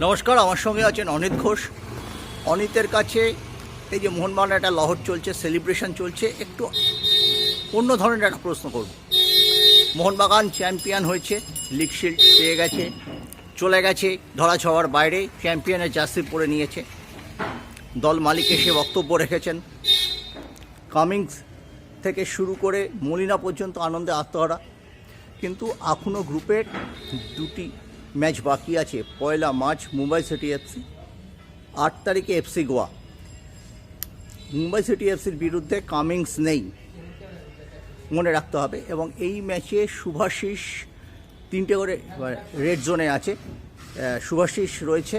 নমস্কার, আমার সঙ্গে আছেন অনিত ঘোষ। অনিতের কাছে এই যে মোহনবাগানের একটা লহর চলছে সেলিব্রেশন চলছে, একটু অন্য ধরনের একটা প্রশ্ন করব। মোহনবাগান চ্যাম্পিয়ন হয়েছে লিগ শিল্ড পেয়ে গেছে, চলে গেছে, ধরা ছোঁয়ার বাইরে চ্যাম্পিয়নের জার্সি পরে নিয়েছে। দল মালিক এসে বক্তব্য রেখেছেন। কামিংস থেকে শুরু করে মলিনা পর্যন্ত আনন্দে আত্মহারা। কিন্তু এখনও গ্রুপের দুটি ম্যাচ বাকি আছে, পয়লা মার্চ মুম্বাই সিটি এফসি আট তারিখে এফসি গোয়া। মুম্বাই সিটি এফসির বিরুদ্ধে কামিংস নেই, মনে রাখতে হবে। এবং এই ম্যাচে শুভাশিস তিনটে করে রেড জোনে আছে শুভাশিস রয়েছে,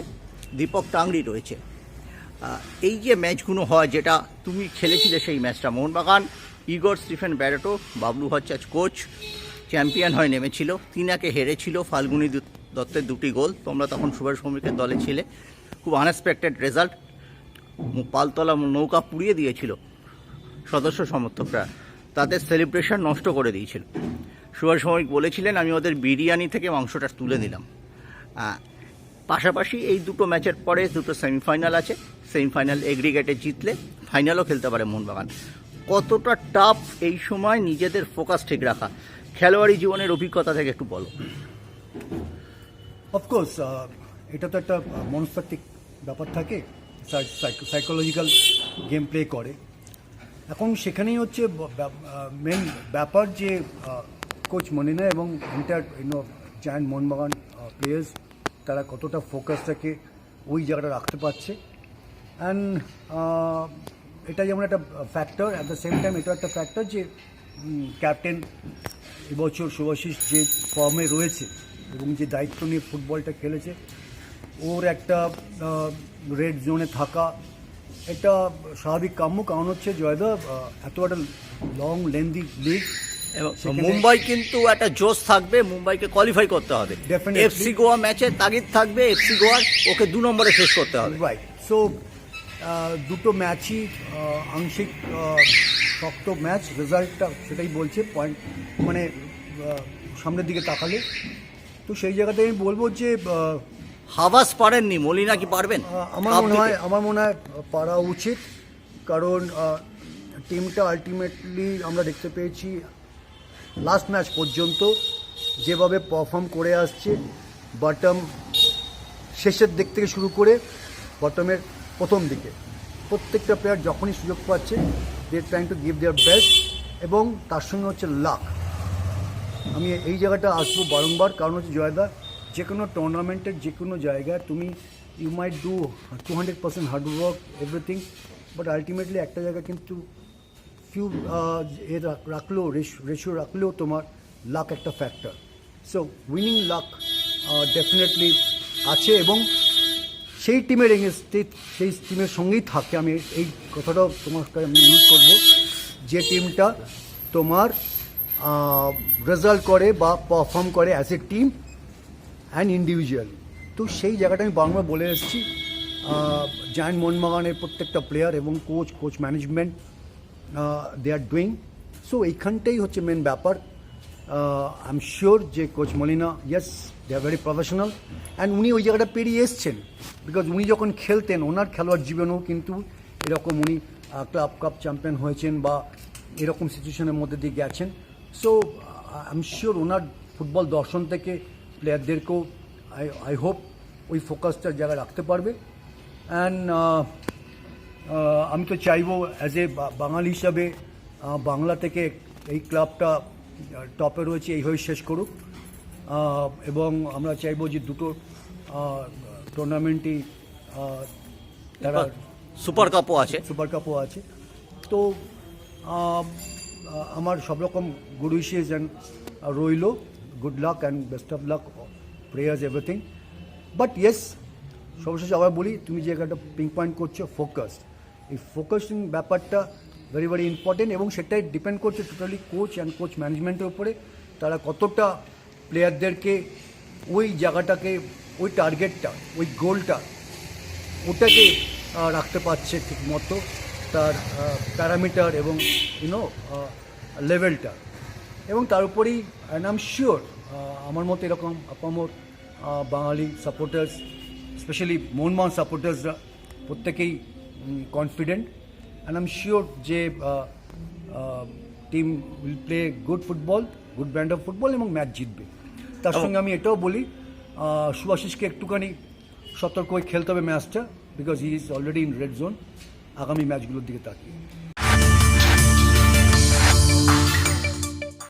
দীপক টাংরি রয়েছে। এই যে ম্যাচগুলো হয়, যেটা তুমি খেলেছিলে সেই ম্যাচটা, Mohun Bagan, Igor Stephen Barreto, Bablu Bhattacharya coach champion হয়ে নেমেছিল। তিনাকে হেরেছিল ফাল্গুনি দত্তের দুটি গোল। তোমরা তখন সুভাষ ভৌমিকের দলে ছিলে। খুব আনএক্সপেক্টেড রেজাল্ট পালতলা নৌকা পুড়িয়ে দিয়েছিল সদস্য সমর্থকরা। তাদের সেলিব্রেশন নষ্ট করে দিয়েছিল। সুভাষ ভৌমিক বলেছিলেন আমি ওদের বিরিয়ানি থেকে মাংসটা তুলে আহ, পাশাপাশি এই দুটো ম্যাচের পরে দুটো সেমিফাইনাল আছে। সেমিফাইনাল এগ্রিগেটে জিতলে ফাইনালও খেলতে পারে মোহনবাগান। কতটা টাফ এই সময় নিজেদের ফোকাস ঠিক রাখা। খেলোয়াড়ি জীবনের অভিজ্ঞতা থেকে একটু বলো। অফকোর্স এটা তো একটা মনস্তাত্ত্বিক ব্যাপার থাকে। সাইকোলজিক্যাল গেম প্লে করে। এখন সেখানেই হচ্ছে মেন ব্যাপার যে কোচ মনিনা এবং এন্টার ইউনো জায়ান্ট মোহনবাগান প্লেয়ার্স তারা কতটা ফোকাসটাকে ওই জায়গাটা রাখতে পারছে। অ্যান্ড এটা যেমন একটা factor at the same time এটা একটা ফ্যাক্টর যে ক্যাপ্টেন এবছর শুভাশিস যে ফর্মে রয়েছে এবং যে দায়িত্ব নিয়ে ফুটবলটা খেলেছে ওর একটা রেড জোনে থাকা এটা স্বাভাবিক কাম্য। কারণ হচ্ছে জয়দা আহ, এত একটা লং লেন্দি লিগ মুম্বাই কিন্তু একটা জোশ থাকবে মুম্বাইকে কোয়ালিফাই করতে হবে. এফসি গোয়া ম্যাচে তাগিদ থাকবে এফসি গোয়ার ওকে দু নম্বরে শেষ করতে হবে। রাইট সো দুটো ম্যাচই আংশিক শক্ত ম্যাচ রেজাল্টটা সেটাই বলছে। পয়েন্ট মানে সামনের দিকে তাকালে। তো সেই জায়গাতে আমি বলব যে হাবাস পারেননি মলিনা কি পারবেন? আমার মনে হয় আমার মনে হয় পারা উচিত কারণ টিমটা আলটিমেটলি আমরা দেখতে পেয়েছি লাস্ট ম্যাচ পর্যন্ত যেভাবে পারফর্ম করে আসছে বটম শেষের দিক থেকে শুরু করে বটমের প্রথম দিকে। প্রত্যেকটা প্লেয়ার যখনই সুযোগ পাচ্ছে they trying to give their best এবং তার সঙ্গে হচ্ছে লাক আমি এই জায়গাটা আসব বারংবার। কারণ হচ্ছে জয়দা, যে কোনো টুর্নামেন্টের যে কোনো জায়গায় তুমি you might do two hundred percent hard work everything but ultimately একটা জায়গায় কিন্তু ফিউ এ রাখ- রাখলেও রেশিও রাখলেও তোমার লাক একটা factor so winning luck definitely আছে এবং সেই টিমের এগেনস্টে, সেই টিমের সঙ্গেই থাকে। আমি এই কথাটাও তোমার আমি ইউজ করব। যে টিমটা তোমার রেজাল্ট করে বা পারফর্ম করে as a team and individually তো সেই জায়গাটা আমি বাংলা বলে এসেছি জায়ান্ট মোহনবাগানের প্রত্যেকটা প্লেয়ার এবং coach coach management they are doing so এইখানটাই হচ্ছে মেন ব্যাপার। আই এম শিওর যে coach Molina yes they are very professional and উনি ওই জায়গাটা পেরিয়ে এসছেন। বিকজ উনি যখন খেলতেন, ওনার খেলোয়াড় জীবনেও কিন্তু এরকম উনি ক্লাব কাপ চ্যাম্পিয়ন হয়েছেন বা এরকম সিচুয়েশনের মধ্যে দিয়ে গেছেন। সো আই এম শিওর ওনার ফুটবল দর্শন থেকে প্লেয়ারদেরকেও আই আই হোপ ওই ফোকাসটার জায়গায় রাখতে পারবে। অ্যান্ড আমি তো চাইব অ্যাজ এ বাঙালি হিসাবে বাংলা থেকে এই ক্লাবটা টপে রয়েছে এইভাবে শেষ করুক। এবং আমরা চাইব যে দুটো টুর্নামেন্টই তারা সুপার কাপও আছে। সুপার কাপও আছে। তো আমার সব রকম গুড উইশেস অ্যান্ড রইল। Good luck and best of luck prayers everything but yes সর্বশেষে আবার বলি, তুমি যে একটা পিং পয়েন্ট করছ ফোকাস এই ফোকাসিং ব্যাপারটা ভেরি ভেরি ইম্পর্টেন্ট এবং সেটাই ডিপেন্ড করছে টোটালি কোচ অ্যান্ড কোচ ম্যানেজমেন্টের উপরে। তারা কতটা প্লেয়ারদেরকে ওই জায়গাটাকে, ওই টার্গেটটা ওই গোলটা ওটাকে রাখতে পারছে ঠিক মতো তার প্যারামিটার এবং ইউনো লেভেলটা। এবং তার উপরেই অ্যান্ড আম শিওর আমার মতো এরকম আপামর বাঙালি সাপোর্টার্স স্পেশালি মোহনবাগান সাপোর্টার্সরা প্রত্যেকেই confident and I am sure যে team will play good football good brand of football এবং ম্যাচ জিতবে। তার সঙ্গে আমি এটাও বলি সুভাশিসকে একটুখানি সতর্ক হয়ে খেলতে হবে ম্যাচটা because he is already in red zone আগামী ম্যাচগুলোর দিকে তাকিয়ে।